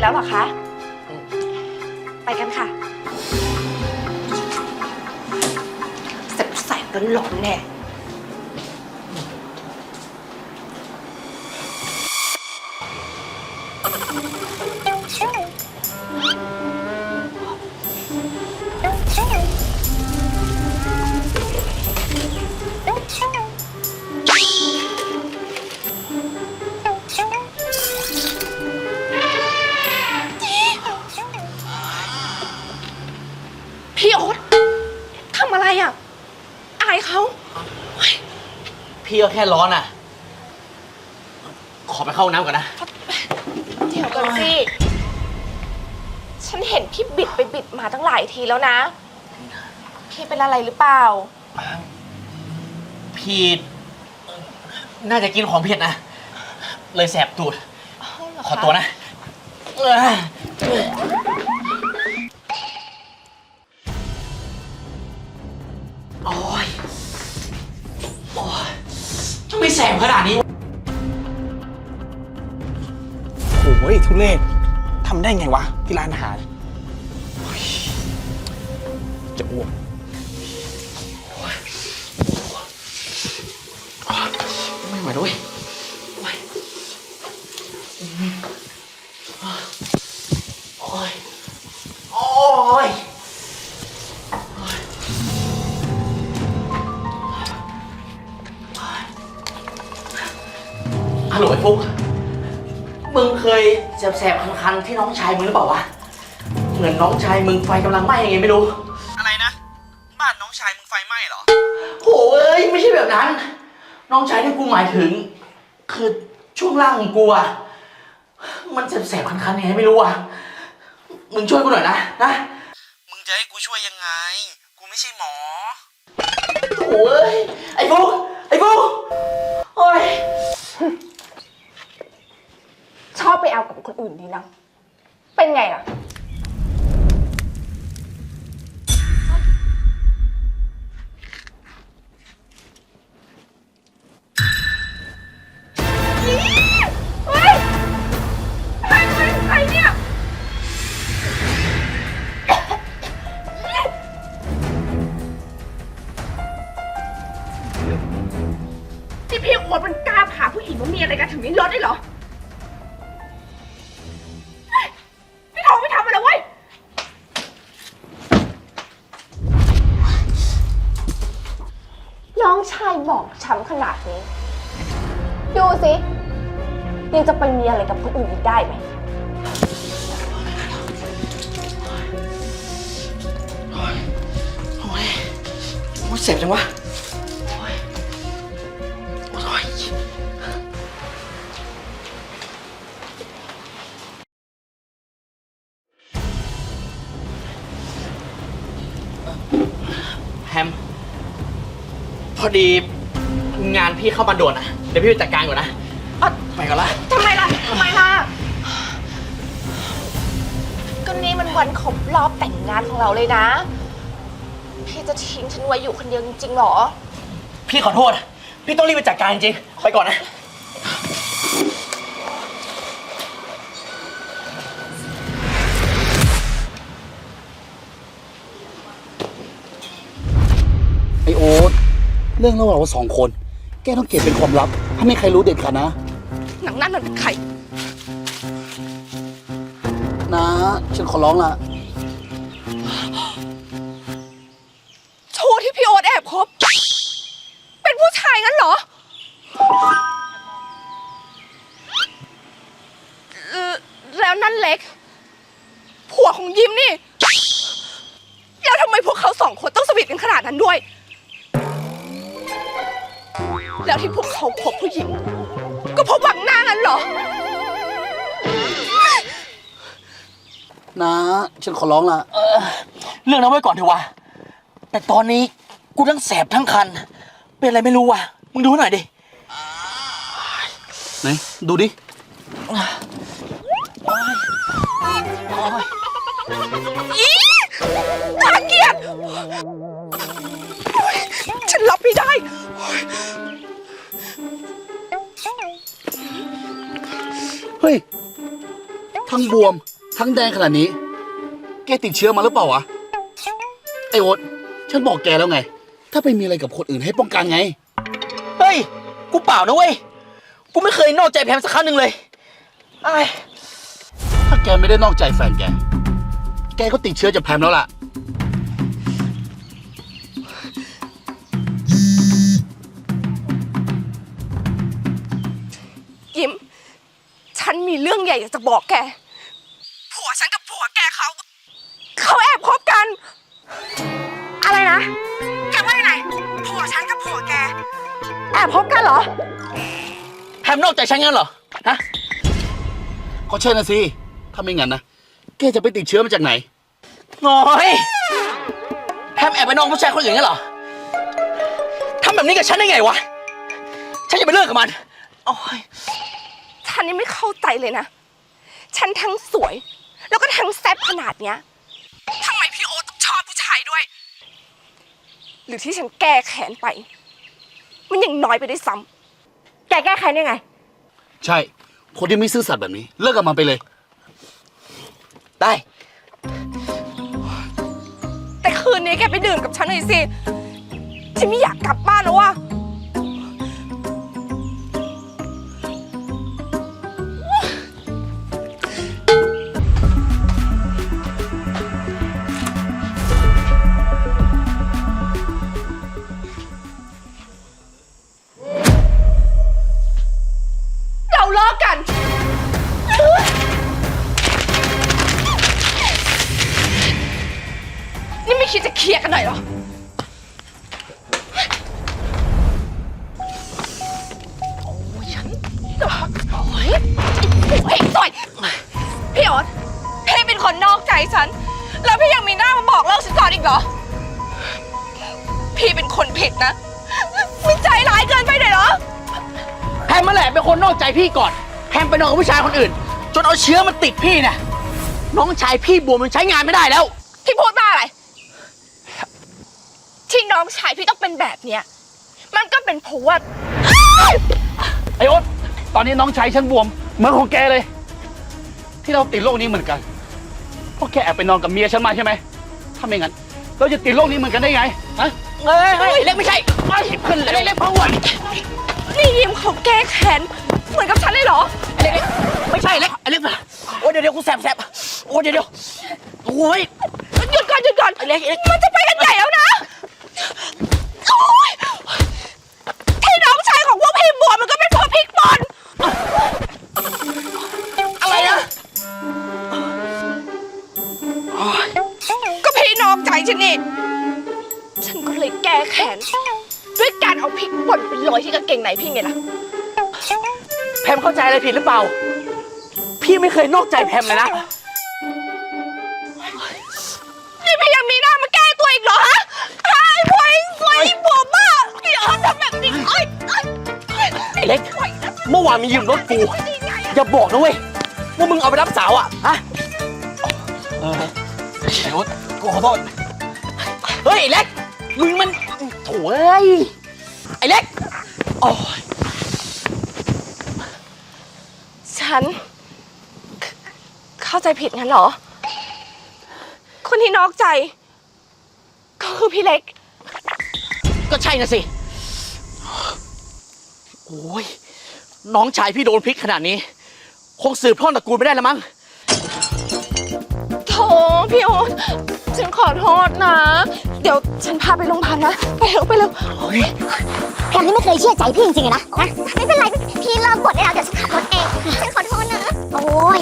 จแล้วหรอคะ ไปกันค่ะเสร็จใส่กันหลอนแน่ายเขาพี่ก็แค่ร้อนอะ ขอไปเข้าห้องน้ำก่อนนะ เดี๋ยวก่อนสิ ฉันเห็นพี่บิดไปบิดมาตั้งหลายทีแล้วนะ พี่เป็นอะไรหรือเปล่า พี่น่าจะกินของเผ็ดนะ เลยแสบตูด ขอตัวนะ เอ้ย โอ้ย โอ้ยทำไมแสบขนาดนี้วะโอ้ยทุเรศทำได้ไงวะ ที่ร้านอาหารโอ้ยจะอ้วกไม่ไหวด้วยโอ้ยโอ้ยฮัลโหล ฟุก มึงเคยแสบๆคันๆที่น้องชายมึงหรือเปล่าวะ เหมือนน้องชายมึงไฟกำลังไหม้ยังไงไม่รู้ อะไรนะ บ้านน้องชายมึงไฟไหม้เหรอโหเอ้ยไม่ใช่แบบนั้น น้องชายที่กูหมายถึง คือช่วงล่างของกูอะมันแสบๆคันๆยังไงไม่รู้อะมึงช่วยกูหน่อยนะนะ มึงจะให้กูช่วยยังไง กูไม่ใช่หมอโอ้ยไอ้ฟุกไอ้ฟุก อื่นดีนะายบอกช้ำขนาดนี้ ดูสิยังจะไปมีอะไรกับคนอื่นอีกได้ไหม โอ้ยโอ้ยเจ็บจังวะ พอดีงานพี่เข้ามาด่วนนะ เดี๋ยวพี่ไปจัดการก่อนนะอะไปก่อนละ ทำไมล่ะ ทำไมล่ะ ก็นี่มันวันครบรอบแต่งงานของเราเลยนะ พี่จะทิ้งฉันไว้อยู่คนเดียวจริงๆหรอ พี่ขอโทษ พี่ต้องรีบไปจัดการจริงๆไปก่อนนะ เรื่องระหว่างเราสองคน แกต้องเก็บเป็นความลับถ้าไม่มีใครรู้เด็ดขาดนะ หนังนั่นมันใคร นะฉันขอร้องละชู้ที่พี่โอ๊ตแอบคบ เป็นผู้ชายงั้นเหรอเอ่อแล้วนั่นเล็ก ผัวของยิ้มนี่ แล้วทำไมพวกเขาสองคนต้องสวีทกันขนาดนั้นด้วย แล้วที่พวกเขาคบผู้หญิง ก็เพราะหวังหน้างั้นเหรอ นะฉันขอร้องละ เรื่องนั้นไว้ก่อนเถอะวะ แต่ตอนนี้กูทั้งแสบทั้งคัน เป็นอะไรไม่รู้วะมึงดูให้หน่อยดิ ไหน ดูดิ อีน่าเกลียดโอ๊ยฉันรับไม่ได้ เฮ้ย ทั้งบวม ทั้งแดงขนาดนี้ แกติดเชื้อมาหรือเปล่าวะ ไอโอ๊ตฉันบอกแกแล้วไง ถ้าไปมีอะไรกับคนอื่นให้ป้องกันไง เฮ้ย กูเปล่านะเว้ย กูไม่เคยนอกใจแพมสักครั้งหนึ่งเลยไอ้ายถ้าแกไม่ได้นอกใจแฟนแก แกก็ติดเชื้อจากแพมแล้วล่ะ มีเรื่องใหญ่อยากจะบอกแก ผัวฉันกับผัวแกเขา เขาแอบคบกัน อะไรนะ แกว่าไง ผัวฉันกับผัวแก แอบคบกันเหรอแพมนอกใจฉันงั้นเหรอ ฮะ ก็ใช่นะสิ ถ้าไม่งั้นนะ แกจะไปติดเชื้อมาจากไหน น้อยแพมแอบไปนองผู้ชายคนอื่นงั้นเหรอทำแบบนี้กับฉันได้ไงวะ ฉันจะไปเลิกกับมัน โอ้ย ฉันนี่ไม่เข้าใจเลยนะ ฉันทั้งสวย แล้วก็ทั้งแซ่บขนาดเนี้ยทำไมพี่โอตต้องชอบผู้ชายด้วย หรือที่ฉันแก้แค้นไป มันยังน้อยไปได้วยซ้ำแกแก้แค้นยังไง ใช่ คนที่ไม่ซื่อสัตย์แบบนี้ เลิกกับมันไปเลย ได้ แต่คืนนี้แกไปดื่มกับฉันหน่อยสิ ฉันไม่อยากกลับบ้านแล้วว่ะ หน่อยเหรอ โอ้ยฉันโอ้ยโอ้ยสวยพี่โอ๊ตพี่เป็นคนนอกใจฉัน แล้วพี่ยังมีหน้ามาบอกเลิกฉันก่อนอีกเหรอ พี่เป็นคนผิดนะไม่ใจร้ายเกินไปหน่อยเหรอ แพมมาแหละเป็นคนนอกใจพี่ก่อน แพมไปนอนกับผู้ชายคนอื่น จนเอาเชื้อมันติดพี่น่ะน้องชายพี่บวมมันใช้งานไม่ได้แล้ว พี่พูดบ้าอะไร ที่น้องชายพี่ต้องเป็นแบบเนี้ยมันก็เป็นเพราะว่าไอโอ๊ตตอนนี้น้องชายฉันบวม เหมือนของแกเลย ที่เราติดโรคนี้เหมือนกันเพราะแกแอบไปนอนกับเมียฉันมาใช่ไหมถ้าไม่งั้นเราจะติดโรคนี้เหมือนกันได้ไงฮะเอ้ยเฮ้ยเล็กไม่ใช่ไม่ขึ้นเลยเล็กเพราะว่านี่ยิมเขาแก้แค้นเหมือนกับฉันเลยเหรอเล็กไม่ใช่เล็กเล็กมาโอ้ยเดี๋ยวเดี๋ยวกูแสบแสบโอ้ยเดี๋ยวเดี๋ยวโอ้ยหยุดก่อนหยุดก่อนเล็กเล็กมันจะไปกันใหญ่แล้วนะโอ๊ย ที่น้องชายของพวกพี่บัวมันก็เป็นพราะพริกป่นอะไรนะก็พี่นอกใจฉันนี่ ฉันก็เลยแก้แค้นด้วยการเอาพริกป่นไปโรยที่กางเกงในพี่ไงล่ะ แพมเข้าใจอะไรผิดหรือเปล่า พี่ไม่เคยนอกใจแพมเลยนะ ออนทำแบบนี้ไอ้ไอ้ไอ้เล็กเมื่อวานมียืมรถกูอย่าบอกนะเว้ยว่ามึงเอาไปรับสาวอะฮะเออไอโอ๊ตกูขอโทษ เฮ้ยไอ้เล็ก มึงมันโถ่เอ้ยไอ้เล็กโอ้ยฉัน เข้าใจผิดงั้นเหรอ คนที่นอกใจ ก็คือพี่เล็ก ก็ใช่นะสิ โอ้ยน้องชายพี่โดนพลิกขนาดนี้ คงสืบทอดตระกูลไม่ได้แล้วมั้ง โถพี่โอ๊ตฉันขอโทษนะ เดี๋ยวฉันพาไปโรงพยาบาลนะ ไปเร็วไปเร็วแพมนี่ไม่เคยเชื่อใจพี่จริงๆเลยนะนะไม่เป็นไร พี่เลิกกดได้แล้วเดี๋ยวฉันขับรถเอง ฉันขอโทษนะ โอ้ย